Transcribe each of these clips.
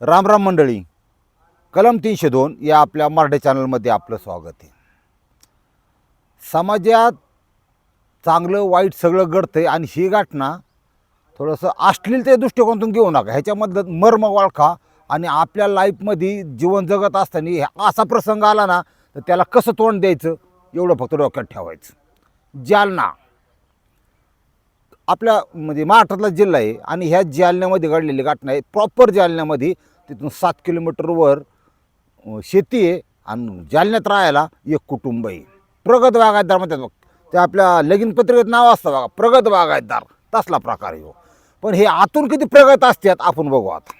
राम राम मंडळी. कलम तीनशे दोन या आपल्या मराठी चॅनलमध्ये आपलं स्वागत आहे. समाजात चांगलं वाईट सगळं घडतंय आणि ही घटना थोडंसं अश्लीलते दृष्टिकोनातून घेऊ नका. ह्याच्यामधलं मर्म ओळखा आणि आपल्या लाईफमध्ये जीवन जगत असताना असा प्रसंग आला ना तर त्याला कसं तोंड द्यायचं? एवढं फक्त डोक्यात ठेवायचं. जालना. आपल्या म्हणजे महाराष्ट्रातला जिल्हा आहे आणि ह्या जालन्यामध्ये घडलेली घटना आहे. प्रॉपर जालन्यामध्ये तिथून सात किलोमीटरवर शेती आहे आणि जालन्यात राहायला एक कुटुंब आहे. प्रगत बागायतदार म्हणतात बघ ते आपल्या लगीन पत्रिकेत नाव असतं बघा प्रगत बागायतदार तसला प्रकार आहे हो. पण हे आतून किती प्रगत असतात आपण बघू आता.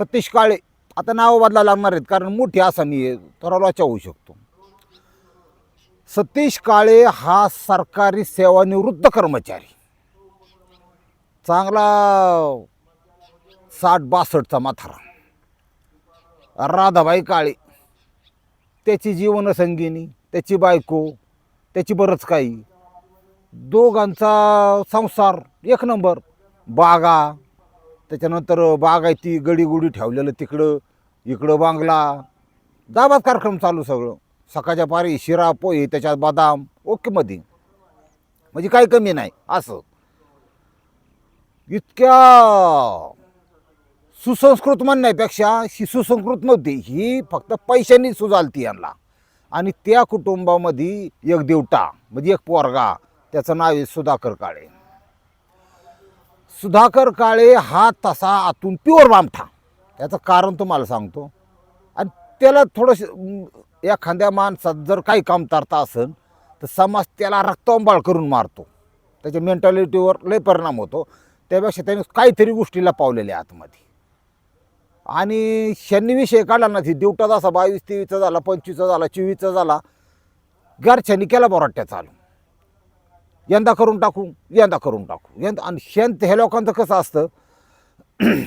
सतीश काळे आता नावं बदला लागणार आहेत कारण मोठी आसामी आहे तर होऊ शकतो. सतीश काळे हा सरकारी सेवानिवृत्त कर्मचारी. चांगला साठ बासष्टचा म्हातारा राधाबाई काळे. त्याची जीवनसंगिनी त्याची बायको त्याची बरंच काही. दोघांचा संसार एक नंबर. बागा. त्याच्यानंतर बागायती गडीगुडी ठेवलेलं तिकडं इकडं बांगला. दाबात कार्यक्रम चालू सगळं. सकाळच्या पारी शिरा पोहे त्याच्यात बदाम ओकेमध्ये म्हणजे काही कमी नाही असं. इतक्या सुसंस्कृत म्हणण्यापेक्षा ही सुसंस्कृत नव्हती ही फक्त पैशांनी सुजालती यांना. आणि त्या कुटुंबामध्ये एक देवटा म्हणजे एक पोरगा त्याचं नाव आहे सुधाकर काळे. सुधाकर काळे हा तसा आतून प्युअर बामठा. त्याचं कारण तुम्हाला सांगतो. आणि त्याला थोडंसं एखाद्या माणसात जर काही कामतारता असेल तर समाज त्याला रक्तांबाळ करून मारतो. त्याच्या मेंटॅलिटीवर लय परिणाम होतो. त्यापेक्षा त्यांनी काहीतरी गोष्टीला पावलेले आतमध्ये. आणि शनी विषय काढला ना ती दिवटा जसा बावीस तेवीसचा झाला पंचवीसचा झाला चोवीसचा झाला घरच्यानी केला बरोट्या चालू यंदा करून टाकू यंदा करून टाकू. यंदा आणि शेंत ह्या लोकांचं कसं असतं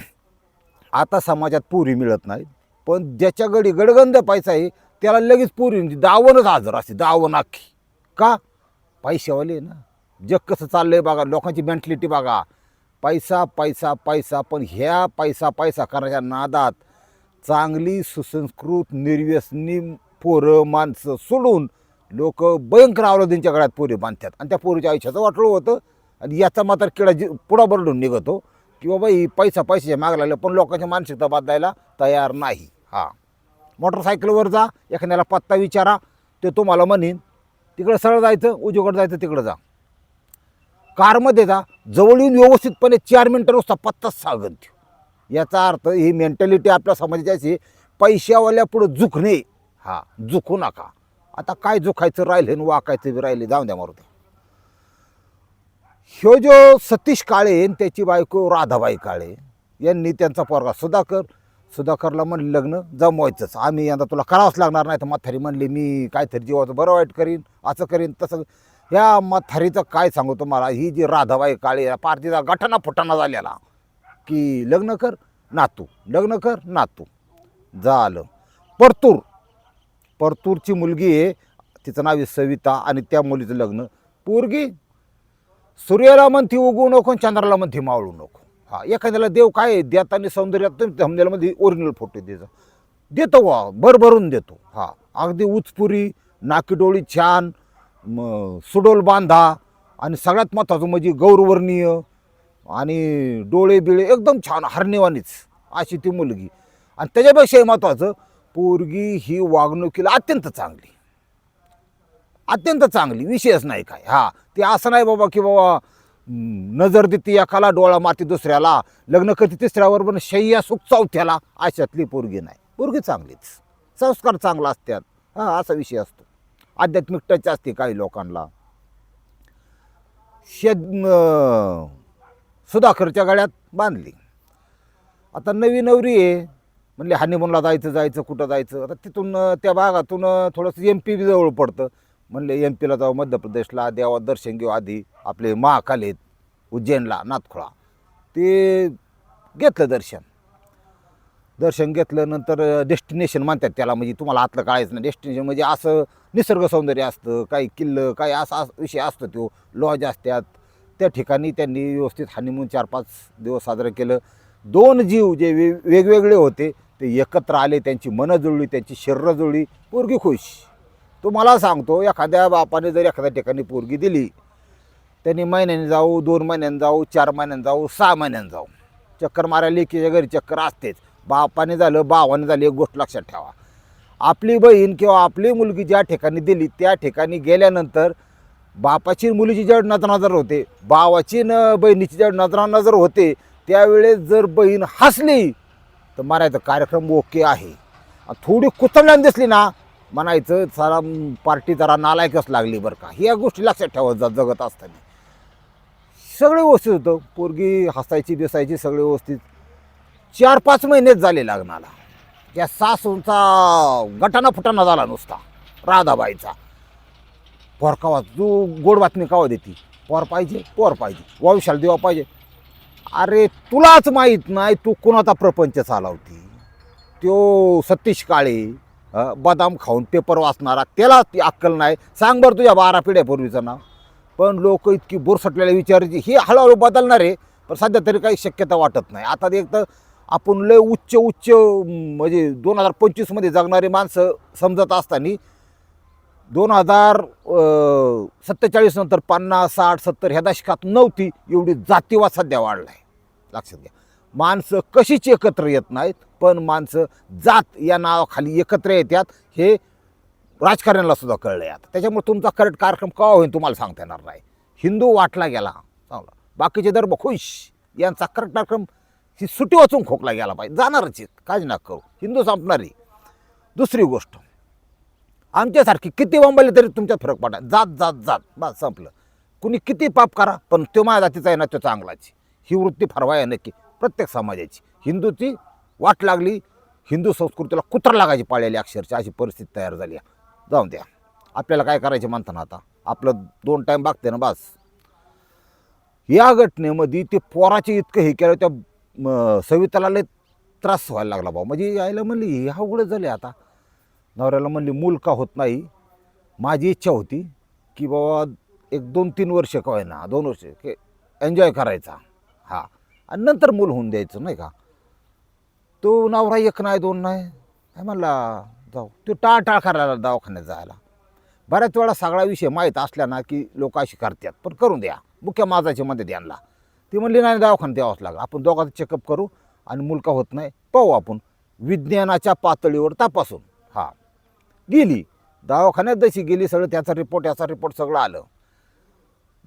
आता समाजात पुरी मिळत नाही पण ज्याच्या गडी गडगंध पैसा आहे त्याला लगेच पुरी म्हणजे दावणच हजर असते दावण अख्खी. का? पैशावाले आहे ना. जग कसं चाललं आहे बघा लोकांची मेंटॅलिटी बघा. पैसा पैसा पैसा पण ह्या पैसा पैसा करायच्या नादात चांगली सुसंस्कृत निर्व्यसनी पोरं माणसं सोडून लोक भयंकर अवलादींच्या गळ्यात पोरी बांधतात. आणि त्या पोरीच्या आयुष्याचं वाटलं होतं आणि याचा मात्र किडा जी पुढा बरडून निघतो की बाबा ही पैसा पैशाच्या माग लागलं पण लोकांची मानसिकता बदलायला तयार नाही. हा. मोटरसायकलवर जा एखाद्याला पत्ता विचारा ते तुम्हाला म्हणेन तिकडं सरळ जायचं उजवीकडं जायचं तिकडं जा. कारमध्ये जा जवळ येऊन व्यवस्थितपणे चार मिनटं नुसता पत्ताच सांगत देऊ याचा अर्थ ही मेंटॅलिटी आपल्या समाजाची पैशावाल्या पुढं झुकणे. हा झुकू नका. आता काय झुकायचं राहिलं आणि वाकायचं बी राहिले जाऊन द्या मारुती. ह्यो जो सतीश काळे त्याची बायको राधाबाई काळे यांनी त्यांचा पोरगा सुधाकर सुधाकरला म्हणले लग्न जमवायचंच. आम्ही यंदा तुला करावंच लागणार नाही तर म्हातारी म्हणली मी काहीतरी जीवाचं बरं वाईट करीन असं करीन तसं ह्या म्हातारीचं काय सांगू तुम्हाला? ही जी राधाबाई काळे पार्टीचा गठाना फुटाणा झालेला. की लग्न कर नातू लग्न कर नातू झालं. परतूर. परतूरची मुलगी आहे तिचं नाव आहे सविता आणि त्या मुलीचं लग्न. पोरगी सूर्याला म्हणती उगवू नको चंद्राला म्हणती मावळू नको. हा एखाद्याला देव काय देत आणि सौंदर्यात धमनेलमध्ये ओरिजिनल फोटो द्यायचा देतो वा भरभरून देतो. हा अगदी उचपुरी नाकी डोळी छान म सुडोल बांधा आणि सगळ्यात महत्त्वाचं म्हणजे गौरवर्णीय आणि डोळे बिळे एकदम छान हरणेवानीच अशी ती मुलगी. आणि त्याच्यापेक्षाही महत्त्वाचं पोरगी ही वागणुकीला अत्यंत चांगली. अत्यंत चांगली विषयच नाही काय. हा ते असं नाही बाबा की बाबा नजर देते एकाला डोळा माती दुसऱ्याला लग्न करते तिसऱ्यावर पण शय्या सुख चौथ्याला अशातली पोरगी नाही. पोरगी चांगलीच. संस्कार चांगला असतात हा असा विषय असतो. आध्यात्मिक टच असते काही लोकांना. शेत सुधाकरच्या गाड्यात बांधली. आता नवी नवरी आहे. म्हणले हनीमूनला जायचं जायचं कुठं जायचं? आता तिथून त्या भागातून थोडंसं एम पी जवळ पडतं. म्हणले एम पीला जाऊ मध्य प्रदेशला देवा दर्शन घेऊ आधी. आपले महाकाल आहेत उज्जैनला नाथखोळा. ते घेतलं दर्शन. दर्शन घेतलं नंतर डेस्टिनेशन म्हणतात त्याला म्हणजे तुम्हाला आतलं कळायचं नाही. डेस्टिनेशन म्हणजे असं निसर्ग सौंदर्य असतं काही किल्लं काही असा विषय असतो तो. लॉज असतात. त्या ठिकाणी त्यांनी व्यवस्थित हनीमून चार पाच दिवस साजरं केलं. दोन जीव जे वे वेगवेगळे होते ते एकत्र आले त्यांची मनं जुळली त्यांची शरीरं जुळली. पोरगी खुश. तो मला सांगतो एखाद्या बापाने जर एखाद्या ठिकाणी पोरगी दिली त्यांनी महिन्याने जाऊ दोन महिन्याने जाऊ चार महिन्याने जाऊ सहा महिन्याने जाऊ. चक्कर मारायला लेकीच्या घरी चक्कर असतेच. बापाने झालं भावाने झाली एक गोष्ट लक्षात ठेवा. आपली बहीण किंवा आपली मुलगी ज्या ठिकाणी दिली त्या ठिकाणी गेल्यानंतर बापाची मुलीची जड नजरानजर नजर होते. भावाची न बहिणीची जड नजरानजर नजर होते. त्यावेळेस जर बहीण हसली तर म्हणायचं कार्यक्रम ओके आहे. थोडी कुचंबल्याने दिसली ना म्हणायचं सारा पार्टी जरा नालायकच लागली बरं का. ह्या गोष्टी लक्षात ठेवत जा जगत असताना. सगळे व्यवस्थित होतं. पोरगी हसायची बिसायची सगळे व्यवस्थित. चार पाच महिनेच झाले लग्नाला. त्या सासूंचा गटाना फुटाना झाला नुसता राधाबाईचा. पोर कवा तू गोड बातमी कवा देती? पोर पाहिजे पोर पाहिजे. वायुशाला देवा पाहिजे. अरे तुलाच माहीत नाही तू कोणाचा प्रपंच चालवती. त्यो सतीश काळे बदाम खाऊन पेपर वाचणारा त्याला ती अक्कल नाही. सांग बरं तुझ्या बारा पिढ्यापूर्वीचं नाव. पण लोक इतकी बोरसटलेल्या विचारायची हे हळूहळू बदलणार आहे पण सध्या तरी काही शक्यता वाटत नाही. आता एक तर आपण लय उच्च उच्च म्हणजे दोन हजार पंचवीसमध्ये जगणारी माणसं समजत असताना दोन हजार सत्तेचाळीस नंतर पन्नास साठ सत्तर ह्या दशकात नव्हती एवढी जातीवाद सध्या वाढला आहे लक्षात घ्या. माणसं कशीच एकत्र येत नाहीत पण माणसं जात या नावाखाली एकत्र येतात हे राजकारण्याला सुद्धा कळलं आहे आता. त्याच्यामुळे तुमचा करेक्ट कार्यक्रम का होईल तुम्हाला सांगता येणार नाही. हिंदू वाटला गेला. चांगला. बाकीचे धर्म खुश. यांचा करेक्ट कार्यक्रम ही सुटी वाचून खोकला गेला पाहिजे. जाणारच काळजी ना करू. हिंदू संपणारी दुसरी गोष्ट आमच्यासारखी किती बंबले तरी तुमच्यात फरक पडा जात जात जात. बस संपलं. कुणी किती पाप करा पण तो माझ्या जातीचा आहे ना तो चांगलाची ही वृत्ती फरवाय नक्की. प्रत्येक समाजाची. हिंदूची वाट लागली. हिंदू संस्कृतीला कुत्र लागायची पाळलेली अक्षरशः. अशी परिस्थिती तयार झाली आहे. जाऊन द्या. आपल्याला काय करायचे म्हणताना आता? आपलं दोन टाईम बागते ना बस. या घटनेमध्ये ते पोराचे इतकं हे केलं त्या मग सविताला लय त्रास व्हायला लागला भाऊ. म्हणजे यायला म्हणली हे अवघडच झाले आता. नवऱ्याला म्हणली मूल का होत नाही? माझी इच्छा होती की बाबा एक दोन तीन वर्ष काय ना दोन वर्ष एन्जॉय करायचा. हा. आणि नंतर मूल होऊन द्यायचं नाही का? तो नवरा एक नाही दोन नाही. म्हणला जाऊ. तो टाळटाळ करायला दवाखान्यात जायला. बऱ्याच वेळा सगळा विषय माहीत असला ना की लोक अशी करतात. पण करून द्या. मुख्य माझाच्या मध्ये द्यानला ती म्हणली नाही दवाखान्यात द्यावाच लागला. आपण दोघांचा चेकअप करू आणि मुलगा होत नाही पाहू आपण. विज्ञानाच्या पातळीवर तपासून. हा. गेली. दवाखान्यात जशी गेली सगळं त्याचा रिपोर्ट याचा रिपोर्ट सगळं आलं.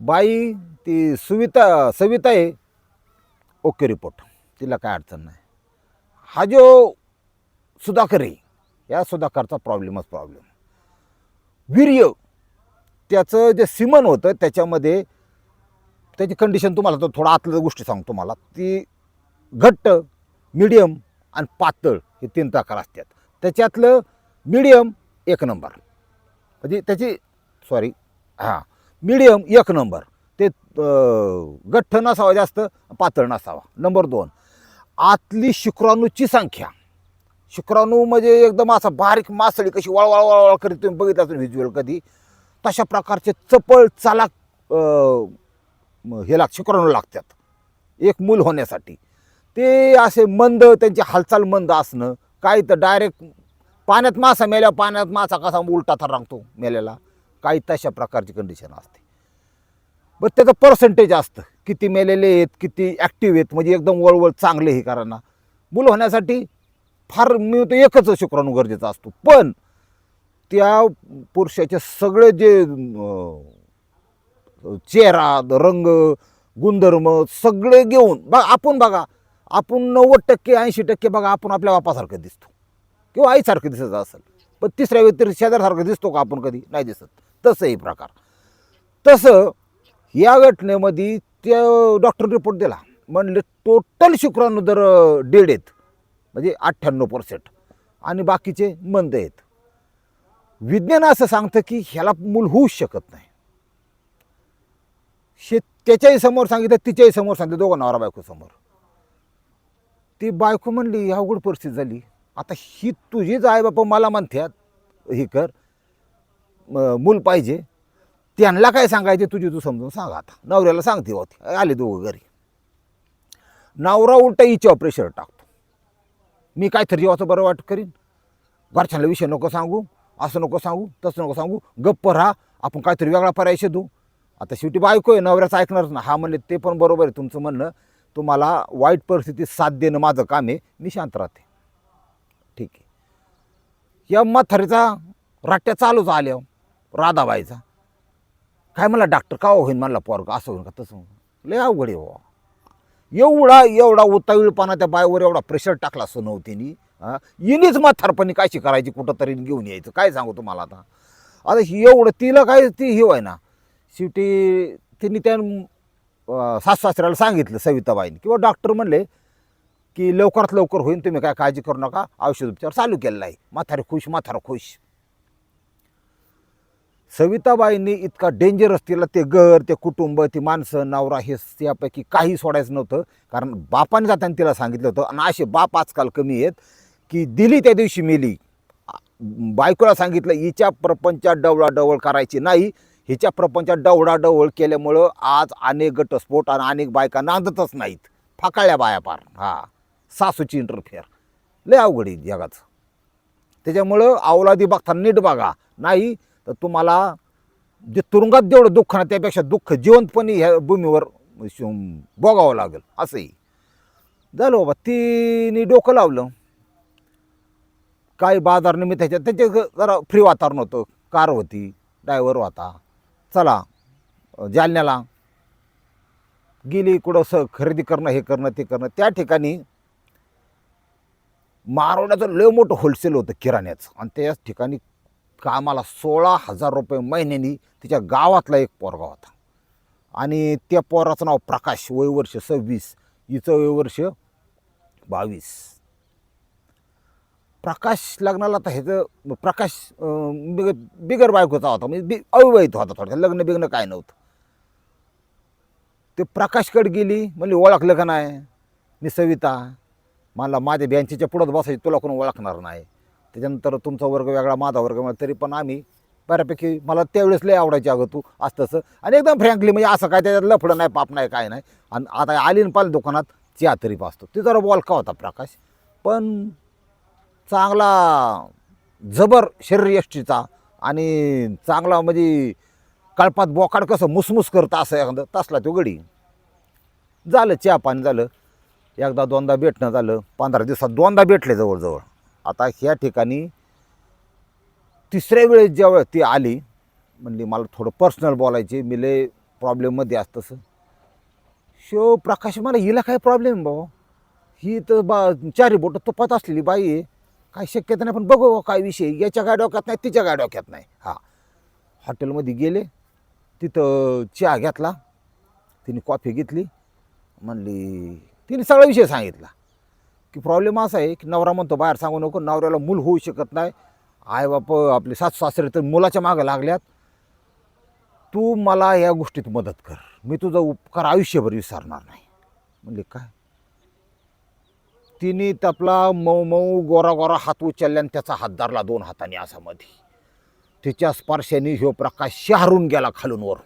बाई ती सुविता सविता आहे. ओके रिपोर्ट तिला काय अडचण नाही. हा जो सुधाकर आहे या सुधाकरचा प्रॉब्लेमच प्रॉब्लेम वीर्य. त्याचं जे सिमन होतं त्याच्यामध्ये त्याची कंडिशन तुम्हाला तो थोडा आतल्या गोष्टी सांगतो तुम्हाला. ती घट्ट मिडियम आणि पातळ हे तीन प्रकार असतात. त्याच्यातलं मिडियम एक नंबर म्हणजे त्याची सॉरी हां मिडियम एक नंबर ते गठ्ठ नसावा जास्त पातळ नसावा. नंबर दोन. आतली शुक्राणूची संख्या. शुक्राणू म्हणजे एकदम असा बारीक मासळी कशी वळवळ वळवळ करीत तुम्ही बघितलं असेल व्हिज्युअल कधी? तशा प्रकारचे चपळ चालाक अं, हे लाग शुक्राणू लागतात. एक मूल होण्यासाठी. ते असे मंद त्यांची हालचाल मंद असणं काही तर डायरेक्ट पाण्यात मासा मेल्या पाण्यात मासा कसा उलटा तर रांगतो मेल्याला काही तशा प्रकारची कंडिशन असते. बरं त्याचं पर्सेंटेज असतं. किती मेलेले आहेत किती ॲक्टिव्ह आहेत म्हणजे एकदम वळवळ चांगले हे करांना. मूल होण्यासाठी फार मी तो एकच शुक्राणू गरजेचा असतो. पण त्या पुरुषाचे सगळे जे चेहरा रंग गुणधर्म सगळे घेऊन बघा आपण बघा आपण नव्वद टक्के ऐंशी टक्के बघा आपण आपल्या बापासारखं दिसतो. किंवा आईसारखं दिसत असेल. पण तिसऱ्या व्यक्ती शेजारसारखं दिसतो का आपण कधी? नाही दिसत. तसंही प्रकार. तसं या घटनेमध्ये त्या डॉक्टर रिपोर्ट दिला. म्हणले टोटल शुक्राणू दर डेड आहेत. म्हणजे अठ्ठ्याण्णव पर्सेंट आणि बाकीचे मंद आहेत. विज्ञान असं सांगतं की ह्याला मूल होऊच शकत नाही. शे त्याच्याही समोर सांगितलं तिच्याही समोर सांगितलं दोघं नवरा बायको समोर. ती बायको म्हणली अवघड परिस्थिती झाली. आता ही तुझीच आई बापा मला म्हणतात हे कर. मूल पाहिजे. त्यांना काय सांगायचे तुझी तू समजून सांग आता. नवऱ्याला सांगते होती आले दोघं घरी. नवरा उलटा हिच्यावर प्रेशर टाकतो. मी काहीतरी जीवाचं बरं वाट करीन. घरच्यांना विषय नको सांगू असं नको सांगू तसं नको सांगू. गप्प राहा. आपण काहीतरी वेगळा पर्याय शोधू. आता शेवटी बायको आहे नवऱ्याचं ऐकणारच ना हा म्हणले ते पण बरोबर आहे तुमचं म्हणणं. तुम्हाला वाईट परिस्थितीत साथ देणं माझं काम आहे. मी शांत राहते. ठीक आहे. या म्हातारीचा राट्या चालूच आल्या. राधाबाईचा. काय म्हणला डॉक्टर का हो होईन? म्हणला पोरग असं होईन का तसं लय अवघड आहे हो एवढा एवढा उतावीळपणा त्या बायवर एवढा प्रेशर टाकला सोनवतीनी हा? इनीच म्हातारपणी कायची करायची? कुठं तरी घेऊन यायचं. काय सांगू तुम्हाला आता? आता एवढं तिला काय ती हे आहे ना शेवटी त्यांनी त्या अं, सासऱ्याला सांगितलं सविताबाईंनी किंवा डॉक्टर म्हणले की लवकरात लवकर होईल तुम्ही काय काळजी करू नका औषधोपचार चालू केलेला आहे म्हातारे खुश म्हातारा खुश. सविताबाईंनी इतका डेंजरस तिला ते घर ते कुटुंब ती माणसं नवरा हे यापैकी काही सोडायचं नव्हतं. कारण बापाने जाताना तिला सांगितलं होतं आणि असे बाप आजकाल कमी आहेत की दिली त्या दिवशी मेली. बायकोला सांगितलं हिच्या प्रपंचात डवळाडवळ करायची नाही. हिच्या प्रपंचात डवळाडवळ केल्यामुळं आज अनेक घटस्फोट आणि अनेक बायका नांदतच नाहीत. फाकाळल्या बाया पार. हा. सासूची इंटरफेअर लय अवघड आहे जगाचं. त्याच्यामुळं अवलादी बघताना नीट बघा. नाही तर तुम्हाला जे तुरुंगात जेवढं दुःख ना त्यापेक्षा दुःख जिवंतपणे ह्या भूमीवर बोगावं भोगावं लागेल. असंही. झालं बाबा तिने डोकं लावलं. काही बाजार निमित्त ह्याच्यात त्यांचे ग- जरा फ्री वातावरण होतं. कार होती ड्रायव्हर होता. चला जालन्याला. गेली कुठं स खरेदी करणं हे करणं ते करणं. त्या ठिकाणी मारवण्याचं लय मोठं होलसेल होतं किराण्याचं. आणि त्याच ठिकाणी कामाला सोळा हजार रुपये महिन्यानी तिच्या गावातला एक पोरगा होता. आणि त्या पोराचं नाव प्रकाश वय वर्ष सव्वीस. हिचं वय वर्ष बावीस. प्रकाश लग्नाला तर ह्याचं प्रकाश बिग बिगर बायकोचा होता. म्हणजे बि अविवाहित होता थोडक्यात. लग्न बिग्न काय नव्हतं. ते प्रकाशकडे गेली म्हणजे ओळखलं का नाही? मी सविता. मला माझ्या बँचेच्या पुढंच बसायची तुला कोण ओळखणार नाही? त्याच्यानंतर तुमचा वर्ग वेगळा माझा वर्ग वेगळा. तरी पण आम्ही बऱ्यापैकी मला त्यावेळेस लय आवडायची अगं तू. असं तसं. आणि एकदम फ्रँकली म्हणजे असं काय त्याच्यात लफडं नाही पाप नाही काय नाही. आणि आता आली ना पाहिलं दुकानात चहा तरी पाचतो ते जरा बोलका होता प्रकाश. पण चांगला जबर शरीरयष्टीचा आणि चांगला म्हणजे कळपात बोकाड कसं मुसमुस करतं असं एखादं तसला तो गडी. झालं चहा पाणी झालं. एकदा दोनदा भेटणं झालं. पंधरा दिवसात दोनदा भेटले जवळजवळ. आता ह्या ठिकाणी तिसऱ्या वेळेस ज्यावेळेस ती आली म्हणली मला थोडं पर्सनल बोलायचे मी लय प्रॉब्लेममध्ये असतं तसं. शो प्रकाश मला हिला काय प्रॉब्लेम भाऊ? ही तर बा चारी बोटं तुपात असलेली बाई आहे. काय शक्यता नाही पण बघू हो काय विषय याच्या काय डोक्यात नाही तिच्या काय डोक्यात नाही. हा. हॉटेलमध्ये गेले तिथं चहा घेतला तिने कॉफी घेतली म्हणली तिने सगळा विषय सांगितला. की प्रॉब्लेम असा आहे की नवरा म्हणतो बाहेर सांगू नको नवऱ्याला मूल होऊ शकत नाही. आई बाप आपले सासू सासरे तर मुलाच्या मागं लागल्यात. तू मला या गोष्टीत मदत कर. मी तुझा उपकार आयुष्यभर विसरणार नाही. म्हणले काय? तिने तपला मऊ मऊ गोरा गोरा हात उचलला आणि त्याचा हात धरला दोन हाताने असा मध्ये तिच्या स्पर्शाने ह्यो प्रकाश शहरून गेला खालून वर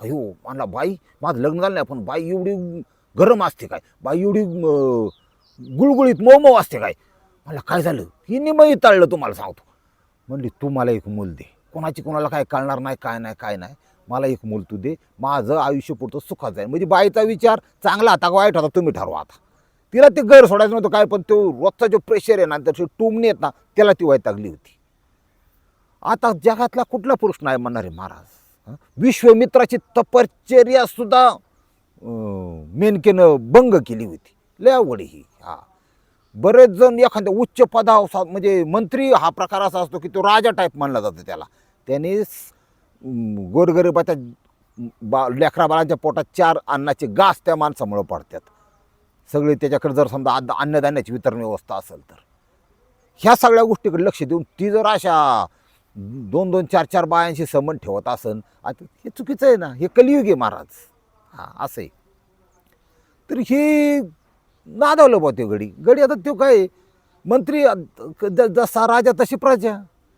अयो म्हणला बाई माझं लग्न झालं नाही पण बाई एवढी गरम असते काय? बाई एवढी गुळगुळीत मऊ मऊ असते काय? म्हणलं काय झालं? हिने मग तळलं तुम्हाला सांगतो. म्हणली तू मला एक मूल दे. कोणाची कोणाला काय कळणार नाही काय नाही काय नाही. मला एक मूल तू दे. माझं आयुष्य पुरतं सुखात जाईल. म्हणजे बाईचा विचार चांगला आता का वाईट होता तुम्ही ठरवा आता. तिला ते गैर सोडायचं नव्हतं काय पण तो रोजचा जो प्रेशर आहे ना त्याची टुमणी येत ना त्याला ती वैतागली होती. आता जगातला कुठला पुरुष नाही म्हणणारे महाराज. विश्वमित्राची तपश्चर्या सुद्धा मेनकेनं भंग केली होती. लय आवड ही. हा. बरेच जण एखाद्या उच्च पदावर म्हणजे मंत्री हा प्रकार असा असतो की तो राजा टाईप मानला जातो त्याला. त्याने गोरगरिबाच्या बा लेकराबाळांच्या पोटात चार अन्नाचे गास त्या माणसामुळं पडतात. सगळे त्याच्याकडे जर समजा अन्न- अन्नधान्याची वितरण व्यवस्था असेल तर. ह्या सगळ्या गोष्टीकडे लक्ष देऊन ती जर अशा दोन दोन चार चार बायांशी संबंध ठेवत असन आता हे चुकीचं आहे ना हे कलियुग आहे महाराज. हां असं आहे. तर हे नादावलं बा ते गडी. गडी आता तो काय मंत्री ज- जसा राजा तशी प्रजा.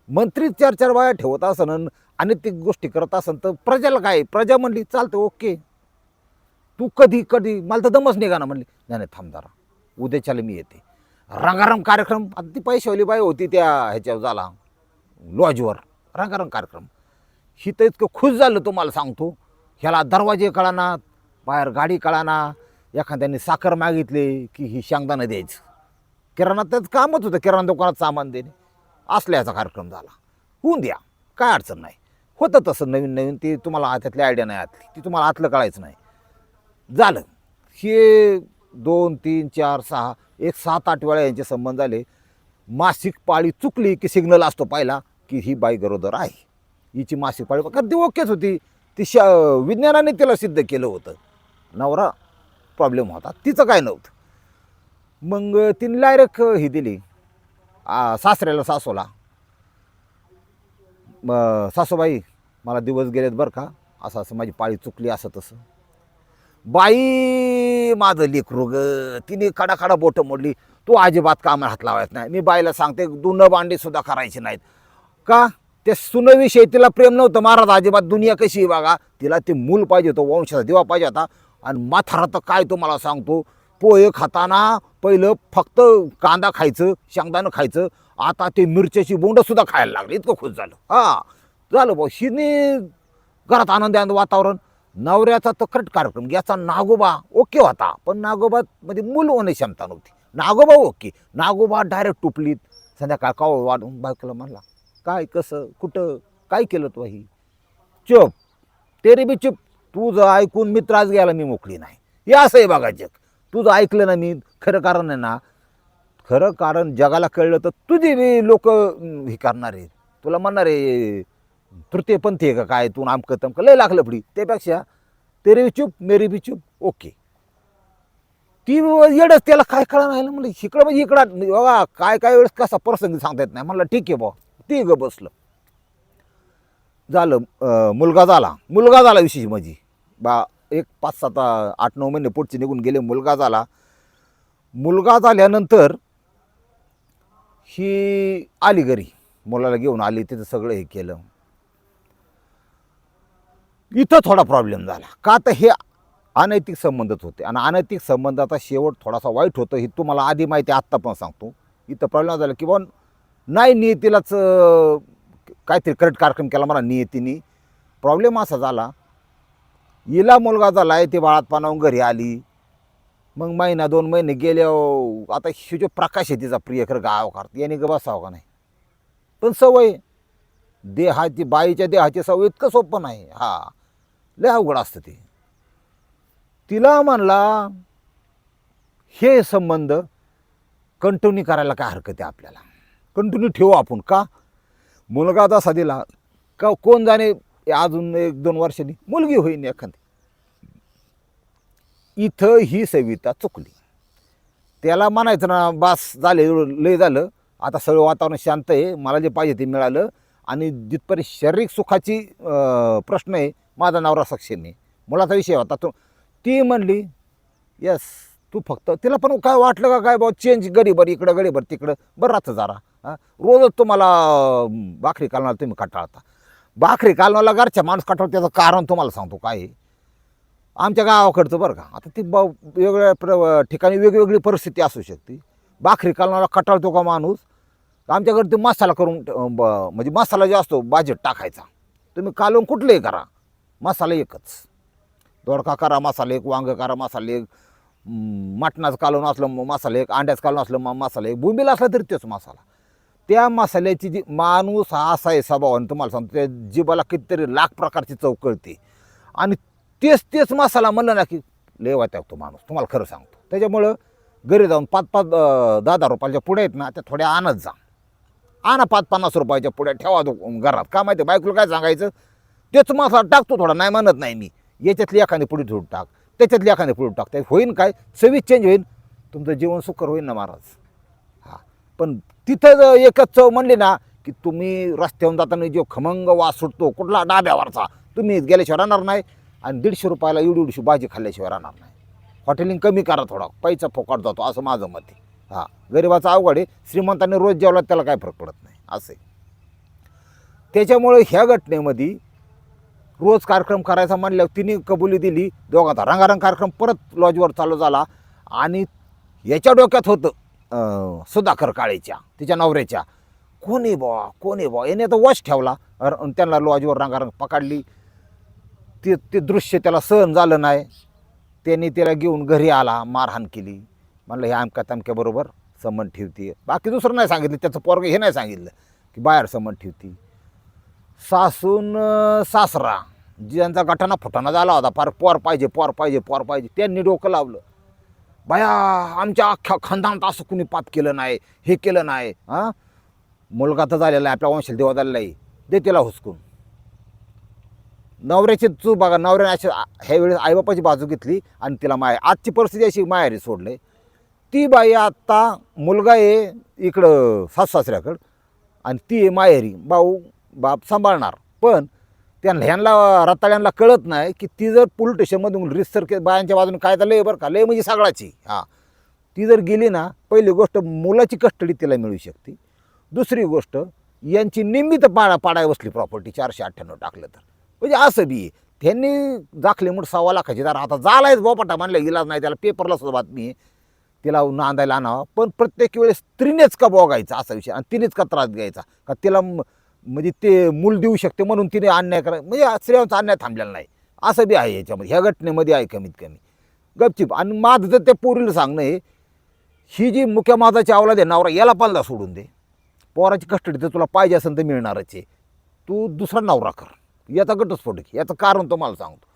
मंत्री चार चार बाया ठेवत असन आणि ते गोष्टी करत असन तर प्रजाला काय प्रजा म्हणली चालतं ओके. तू कधी कधी मला तर दमच निघा ना म्हणली. नाही नाही थांब जरा. उद्याच्याला मी येते. रंगारंग कार्यक्रम आता ती पैशावली बाई होती त्या ह्याच्यावर झाला. लॉजवर. रंगारंग कार्यक्रम. ही तर इतकं खुश झालं तुम्हाला सांगतो. ह्याला दरवाजे कळाना बाहेर गाडी कळाना एखाद्याने साखर मागितली की ही शेंगदाणं द्यायचं. किराणा त्याचं कामच होतं किराणा दुकानात सामान देणे. असल्याचा कार्यक्रम झाला. होऊन द्या. काय अडचण नाही. होतं तसं नवीन नवीन. ती तुम्हाला त्यातली आयडिया नाही आतली. ती तुम्हाला आतलं कळायचं नाही. झालं. हे दोन तीन चार सहा एक सात आठ वेळा यांचे संबंध झाले. मासिक पाळी चुकली की सिग्नल असतो पाहिला की ही बाई गरोदर आहे. हिची मासिक पाळी कारण ती ओकेच होती. ती श विज्ञानाने तिला सिद्ध केलं होतं. नवरा प्रॉब्लेम होता. तिचं काय नव्हतं. मग तिने डायरेक्ट ही दिली. आ, सासऱ्याला सासूला. मग सासूबाई मला दिवस गेलेत बरं का? असं असं माझी पाळी चुकली असं तसं. बाई माझं लेकरू ग. तिने खडा खडा बोटं मोडली. तू अजिबात कामाला हात लावायचं नाही. मी बाईला सांगते दुनं भांडी सुद्धा करायची नाहीत. का? ते सुनविषयी तिला प्रेम नव्हतं. महाराज अजिबात दुनिया कशी आहे बघा? तिला ते मूल पाहिजे होतं वंशाचा दिवा पाहिजे होता. आणि माथारा तर काय तुम्हाला सांगतो? पोहे खाताना पहिलं फक्त कांदा खायचं शेंगदाणं खायचं. आता ते मिरच्याची बोंडसुद्धा खायला लागली. इतकं खुश झालं. हा. झालं भाऊ. शिने घरात आनंद आनंद वातावरण. नवऱ्याचा तखट कार्यक्रम याचा नागोबा ओके होता पण नागोबा मध्ये मूल होण्याची क्षमता नव्हती. नागोबा ओके. नागोबा डायरेक्ट टुपलीत संध्याकाळ का वाढून बायकोला म्हणला काय कसं कुठं काय केलं तू ही चुप. तेरी बी चुप. तुझं ऐकून मी त्रास घ्यायला मी मोकळी नाही. हे असं आहे बघा जग. तुझं ऐकलं ना मी. खरं कारण आहे ना खरं कारण जगाला कळलं तर तुझे बी लोक हे करणार आहे तुला म्हणणार आहे तृतीयपंथी आहे का काय तू आमकं तमकं लय लागलं पुढी. त्यापेक्षा तेरे बी चुप मेरी बी चुप ओके. ती येडच त्याला काय कळा नाही म्हणलं इकडं म्हणजे इकडं बघा काय काय वेळेस कसा प्रसंग सांगता येत नाही. म्हणलं ठीक आहे बा ते ग बसलं. झालं मुलगा झाला. मुलगा झाला विशेष माझी बा एक पाच सात आठ नऊ महिने पुढचे निघून गेले मुलगा झाला. मुलगा झाल्यानंतर ही आली घरी. मुलाला घेऊन आली तिथं सगळं हे केलं. इथं थोडा प्रॉब्लेम झाला. का तर हे अनैतिक संबंधच होते. आणि अनैतिक संबंधाचा शेवट थोडासा वाईट होतं हे तुम्हाला आधी माहिती आहे, आत्ता पण सांगतो. इथं प्रॉब्लेम झाला की बा नाही नियतीलाच काहीतरी करेक्ट कार्यक्रम केला मला नियतीने. प्रॉब्लेम असा झाला हिला मुलगा झाला आहे ते बाळात पानावून घरी आली. मग महिना दोन महिने गेले आता शिजो प्रकाश आहे तिचा प्रियकर गाव याने ग बसावं का नाही? पण सवय देहाची बाईच्या देहाची सवय इतकं सोपं नाही. हा. लय अवघड असतं ते. तिला म्हणला हे संबंध कंटिन्यू करायला काय हरकत आहे आपल्याला? कंटिन्यू ठेवू आपण का? मुलगा तसा दिला का कोण जाणे अजून एक दोन वर्षांनी? मुलगी होईन एखादी. इथं ही सविता चुकली. त्याला म्हणायचं ना बास झाले लय झालं. आता सगळं वातावरण शांत आहे. मला जे पाहिजे ते मिळालं. आणि जिथपर्यंत शारीरिक सुखाची प्रश्न आहे माझा नवरा सक्षम आहे. मुलाचा विषय होता. तो ती म्हणली यस तू फक्त तिला पण काय वाटलं का काय बाबा चेंज गरीबर इकडं गरीबर तिकडं बरं राहतं जरा. हां? रोजच तुम्हाला भाकरी कालनाला तुम्ही कटाळता. भाकरी कालवायला घरच्या माणूस कटाळ त्याचं कारण तुम्हाला सांगतो काय आहे. आमच्या गावाकडचं बरं का आता ती ब वेगवेगळ्या प्र ठिकाणी वेगवेगळी परिस्थिती असू शकते. भाकरी कालनाला कटाळतो का माणूस? आमच्याकडे ते मसाला करून ब म्हणजे मसाला जो असतो बाजेट टाकायचा. तुम्ही कालवून कुठलंही करा. मसाला एकच. दोडका करा मसाला एक वांग करा मसाला एक मटणाचं कालवण असलं मसाला एक अंड्याचं कालवण असलं मग मसाला एक बुंबीला असला तरी तेच मसाला. त्या मसाल्याची जी माणूस हा असा आहे स्वभावाने तुम्हाला सांगतो त्या जिबाला कितीतरी लाख प्रकारची चव कळते. आणि तेच तेच मसाला म्हणलं ना की लेवा त्या तो माणूस तुम्हाला खरं सांगतो. त्याच्यामुळं घरी जाऊन पाच पाच दहा दहा रुपयाच्या पुढे आहेत ना त्या थोड्या आणत जा. आणा पाच पन्नास रुपयाच्या पुढे ठेवा तो घरात. का माहिती बायकोला काय सांगायचं? तेच मासा टाकतो थोडा नाही म्हणत नाही मी. याच्यातली एखादी पुढे थोडी टाक त्याच्यातली एखादी पुढे टाक. त्यात होईन काय? चवीच चेंज होईन. तुमचं जीवन सुकर होईल ना महाराज. हां. पण तिथं जर एकच चव म्हणली ना की तुम्ही रस्त्याहून जाताना जो खमंग वास सुटतो कुठला डाब्यावरचा तुम्ही गेल्याशिवाय राहणार नाही आणि दीडशे रुपयाला एवढी एवढीशी भाजी खाल्ल्याशिवाय राहणार नाही. हॉटेलिंग कमी करा थोडा पैसा फोकाट जातो असं माझं मत आहे. हां. गरिबाचा अवघड आहे. श्रीमंतांनी रोज जेवला त्याला काय फरक पडत नाही. असं आहे. त्याच्यामुळे ह्या घटनेमध्ये रोज कार्यक्रम करायचा म्हणल्यावर तिने कबुली दिली. दोघांचा रंगारंग कार्यक्रम परत लॉजवर चालू झाला. आणि याच्या डोक्यात होतं सुधाकर काळेच्या तिच्या नवऱ्याच्या. कोणी बुवा? कोणी बुवा? याने तर वॉच ठेवला. त्यांना लॉजवर रंगारंग पकडली. ते ते दृश्य त्याला सहन झालं नाही. त्यांनी त्याला घेऊन घरी आला मारहाण केली. म्हणलं हे अमक्या तमक्याबरोबर संबंध ठेवते बाकी दुसरं नाही सांगितलं. त्याचं पोरग हे नाही सांगितलं की बाहेर संबंध ठेवती. सासून सासरा ज्यांचा गटाना फुटाणा झाला होता. फार पोर पाहिजे पोर पाहिजे पोर पाहिजे. त्यांनी डोकं लावलं. बाया आमच्या अख्ख्या खानदानात असं कुणी पाप केलं नाही हे केलं नाही हां? मुलगा तर झालेला आहे आपल्या वंशाला देवा झालेला आहे. दे तिला हुसकून. नवऱ्याची चूक बघा नवऱ्याने अशी ह्या वेळेस आईबापाची बाजू घेतली आणि तिला माय आजची परिस्थिती अशी मायारी सोडले. ती बाई आत्ता मुलगा आहे इकडं सासऱ्याकडं आणि ती आहे माहेरी. भाऊ बाप सांभाळणार. पण त्या ह्यांना रताळ्यांना कळत नाही की ती जर पोलीस स्टेशनमधून रिसर के बायांच्या बाजूने काय तर लय बरं का लय म्हणजे सगळाची. हां. ती जर गेली ना पहिली गोष्ट मुलाची कस्टडी तिला मिळू शकते. दुसरी गोष्ट यांची निमित्त पाडा पाडाय बसली प्रॉपर्टी चारशे अठ्ठ्याण्णव टाकलं तर. म्हणजे असं बी त्यांनी दाखले म्हणून सव्वा लाखाची दार आता झालायच बोपाटा म्हणलं इलाज नाही त्याला पेपरला सुद्धा बातमी आहे. तिला नांदायला आणावं. पण प्रत्येक वेळेस स्त्रीनेच का बोगायचा असा विषय आणि तिनेच का त्रास घ्यायचा? का तिला म्हणजे ते मूल देऊ शकते म्हणून तिने अन्याय करा म्हणजे स्त्रियांचा अन्याय थांबलेला नाही. असं बी आहे याच्यामध्ये. ह्या घटनेमध्ये आहे कमीत कमी. गपचिप. आणि माझं तर त्या पोरीला सांगणं आहे ही जी मुख्या माझाची आवला दे नवरा याला पालदा सोडून दे. पोराची कस्टडी तर तुला पाहिजे असेल तर मिळणारच आहे. तू दुसरा नवरा कर. याचा घटस्फोट आहे याचं कारण तुम्हाला सांगतो.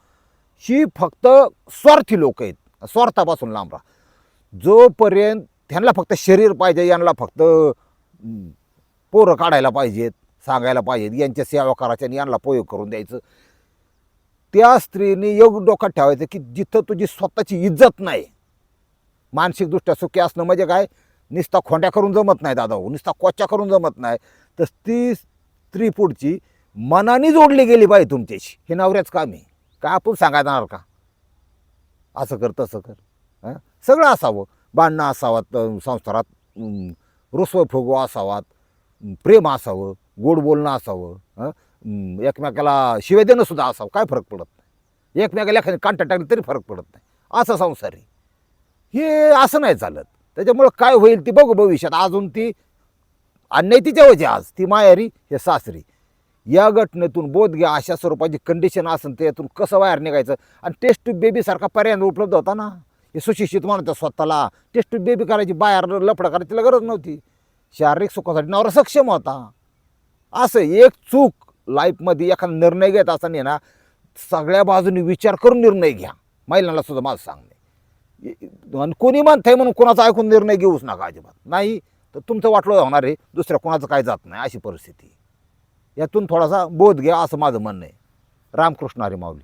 ही फक्त स्वार्थी लोक आहेत. स्वार्थापासून लांब राहा. जोपर्यंत त्यांना फक्त शरीर पाहिजे यांना फक्त पोरं काढायला पाहिजेत. सांगायला पाहिजेत यांच्या सेवा करायच्या आणि यांना प्रयोग करून द्यायचं. त्या स्त्रीने एवढं डोक्यात ठेवायचं की जिथं तुझी स्वतःची इज्जत नाही मानसिकदृष्ट्या सुखी असणं म्हणजे काय? नुसता खोंड्या करून जमत नाही दादा हो नुसता कोच्या करून जमत नाही. तर ती स्त्री पुढची मनाने जोडली गेली पाहिजे तुमच्याशी. हे नवऱ्याच काम आहे. काय आपण सांगायला जाणार का? असं कर तसं कर. सगळं असावं. भांडणं असावात संसारात रुसव फुगवा असावात प्रेम असावं. गोड बोलणं असावं हं? एकमेकाला शिवे देणं सुद्धा असावं काय फरक पडत नाही. एकमेकाला एखादी कांटा टाकली तरी फरक पडत नाही. असं संसार हे असं नाही चालत. त्याच्यामुळं काय होईल ती बघू भविष्यात. अजून ती अन्याय तिच्या वजे आज. ती मायारी हे सासरी. या घटनेतून बोध घ्या. अशा स्वरूपाची कंडिशन असेल त्यातून कसं बाहेर निघायचं? आणि टेस्ट टू बेबीसारखा पर्याय उपलब्ध होता ना? हे सुशिक्षित म्हणतो स्वतःला. टेस्ट टू बेबी करायची बाहेर लफडं करायची तिला गरज नव्हती. शारीरिक सुखासाठी नवरा सक्षम होता. असं एक चूक लाईफमध्ये एखादा निर्णय घेत असताना ना सगळ्या बाजूने विचार करून निर्णय घ्या. महिलांना सुद्धा माझं सांगणे. आणि कोणी म्हणतंय म्हणून कोणाचा ऐकून निर्णय घेऊच नका अजिबात. नाही तर तुमचं वाटलं होणार आहे दुसऱ्या कोणाचं काय जात नाही अशी परिस्थिती. यातून थोडासा बोध घ्या असं माझं म्हणणं आहे. रामकृष्ण हरी माऊली.